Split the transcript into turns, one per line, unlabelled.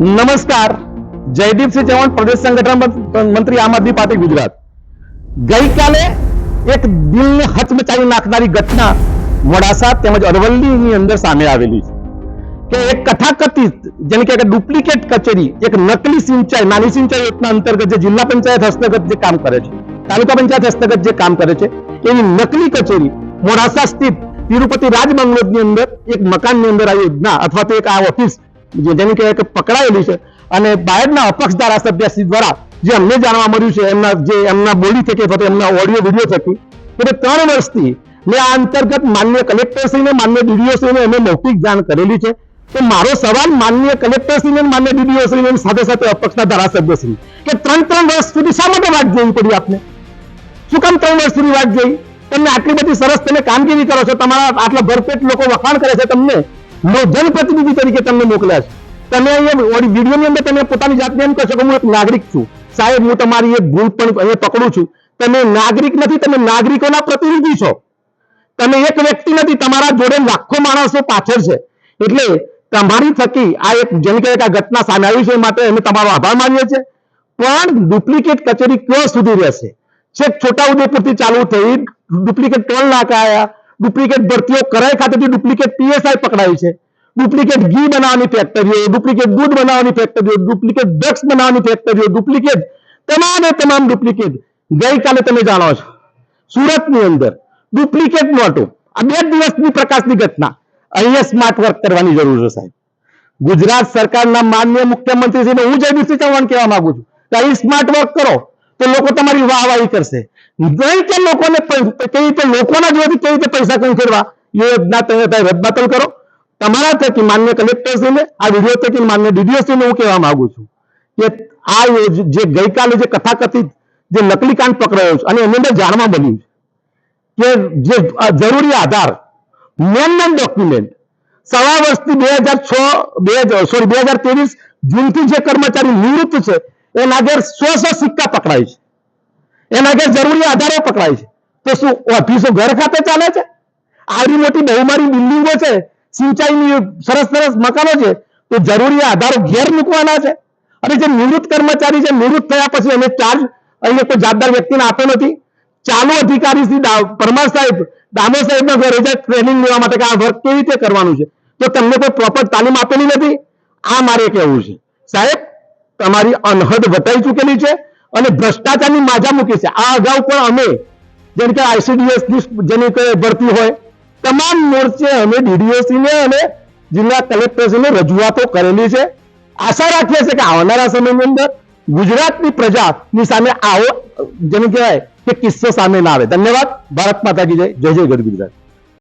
નમસ્કાર. જયદીપસિંહ ચૌહાણ, પ્રદેશ સંગઠન મંત્રી આમ આદમી પાર્ટી ગુજરાત. ગઈકાલે એક દિલને હચમચાવી નાખનારી ઘટના મોડાસા તેમજ અરવલ્લીની અંદર સામે આવેલી છે. કે એક કથાકથિત, જેને કે ડુપ્લિકેટ કચેરી, એક નકલી સિંચાઈ, નાની સિંચાઈ યોજના અંતર્ગત જે જિલ્લા પંચાયત હસ્તગત જે કામ કરે છે, તાલુકા પંચાયત હસ્તગત જે કામ કરે છે એની નકલી કચેરી, મોડાસા સ્થિત તિરુપતિ રાજ બંગલોદની અંદર એક મકાનની અંદર આ યોજના અથવા તો એક આ ઓફિસ જેની કહેવાય કે પકડાયેલી છે અને બાયડના અપક્ષ ધારાસભ્ય દ્વારા જે અમને જાણવા મળ્યું છે, એમના જે એમના બોલી થકી અથવા એમના ઓડિયો વીડિયો થકી કે ત્રણ વર્ષથી મેં આ અંતર્ગત માન્ય કલેક્ટરશ્રીને માન્ય ડીડીઓશ્રીને અમે મૌખિક જાણ કરેલી છે. તો મારો સવાલ માન્ય કલેક્ટરશ્રીને માન્ય ડીડીઓશ્રીને સાથે સાથે અપક્ષના ધારાસભ્યશ્રી કે ત્રણ ત્રણ વર્ષ સુધી શા માટે વાત જોવી પડી આપને? શું કામ ત્રણ વર્ષ સુધી વાત જોઈ? તમને આટલી બધી સરસ તમે કામગીરી કરો છો, તમારા આટલા ભરપેટ લોકો વખાણ કરે છે તમને? જનપ્રતિનિધિ તરીકે તમને મોકલ્યા છે. તમે અહીંયા વિડીયોની અંદર તમે પોતાની જાતને એમ કહો છો કે હું એક નાગરિક છું. સાહેબ, હું તમારી એક ભૂલ પણ અહીંયા પકડું છું. તમે નાગરિક નથી, તમે નાગરિકોના પ્રતિનિધિ છો. તમે એક વ્યક્તિ નથી, તમારા જોડે લાખો માણસો પાછળ છે. એટલે તમારી થકી આ એક જેમ કે આ ઘટના સામે આવી છે માટે અમે તમારો આભાર માનીએ છીએ. પણ ડુપ્લિકેટ કચેરી ક્યાં સુધી રહેશે? છેક છોટાઉદેપુરથી ચાલુ થઈ ડુપ્લિકેટ ટોલ નાકા આવ્યા ડુપ્લિકેટ ભરતીઓ કરાઈ ખાતેથી ડુપ્લિકેટ પીએસઆઈ પકડાઈ છે. ડુપ્લિકેટ ઘી બનાવવાની ફેક્ટરીઓ ડુપ્લિકેટ દૂધ બનાવવાની ફેક્ટરીઓ ડુપ્લિકેટ ડ્રગ્સ બનાવવાની ફેક્ટરીઓ ડુપ્લિકેટ તમામે તમામ ડુપ્લિકેટ ગઈકાલે તમે જાણો છો. સુરતની અંદર ડુપ્લિકેટ નોટો. આ બે દિવસની પ્રકાશની ઘટના. અહીંયા સ્માર્ટ વર્ક કરવાની જરૂર છે સાહેબ. ગુજરાત સરકારના માન્ય મુખ્યમંત્રી શ્રીને હું જયદીપસિંહ ચૌહાણ કહેવા માંગુ છું કે અહીં સ્માર્ટ વર્ક કરો. તો લોકો તમારી વાહવાહી કરશે. નહીં કે લોકોને કેવી રીતે લોકોના જોવાથી કેવી રીતે પૈસા ખંખેરવા એ યોજના રદબાતલ કરો. તમારા થકી માન્ય કલેક્ટરશ્રીને આ વીડિયો થકી માન્ય ડીડીઓશ્રીને હું કહેવા માંગુ છું કે આ જે ગઈકાલે જે કથાકથિત જે નકલી કાંડ પકડાયો છે, અને એની અંદર જાણવા મળ્યું છે કે જે જરૂરી આધાર મેન મેન ડોક્યુમેન્ટ સવા વર્ષથી બે હજાર છ, બે સોરી બે હજાર ત્રેવીસ જૂનથી જે કર્મચારી નિવૃત્ત છે એના આગળ સો સો સિક્કા પકડાય છે. એના આગળ જરૂરી આધારો પકડાય છે. તો શું, ઓફિસો ઘર ખાતે ચાલે છે? આવી મોટી બહુમારી બિલ્ડિંગો છે, સિંચાઈની સરસ સરસ મકાનો છે, તો જરૂરી આધારો ઘેર મૂકવાના છે. અને જે નિવૃત્ત કર્મચારી છે, નિવૃત્ત થયા પછી એને ચાર્જ અહીંયા કોઈ જવાબદાર વ્યક્તિને આપતો નથી. ચાલુ અધિકારી શ્રી પરમાર સાહેબ દામો સાહેબના ઘરે ટ્રેનિંગ લેવા માટે કે આ વર્ક કેવી રીતે કરવાનું છે? તો તમને કોઈ પ્રોપર તાલીમ આપેલી નથી? આ મારે કહેવું છે. સાહેબ તમારી અનહદ વટાઈ ચૂકેલી છે અને ભ્રષ્ટાચારની માજા મૂકી છે. આ અગાઉ પણ અમે, જેમ કે આઈસીડીએસ જેની ભરતી હોય, તમામ મોરચે અમે ડીડીઓસી ને અને જિલ્લા કલેક્ટરશ્રીને રજૂઆતો કરેલી છે. આશા રાખીએ છીએ કે આવનારા સમયની અંદર ગુજરાતની પ્રજાની સામે આવો, જેને કહેવાય કે કિસ્સો સામે ના આવે. ધન્યવાદ. ભારત માતા કી જય. જય જય ગઢ ગુજરાત.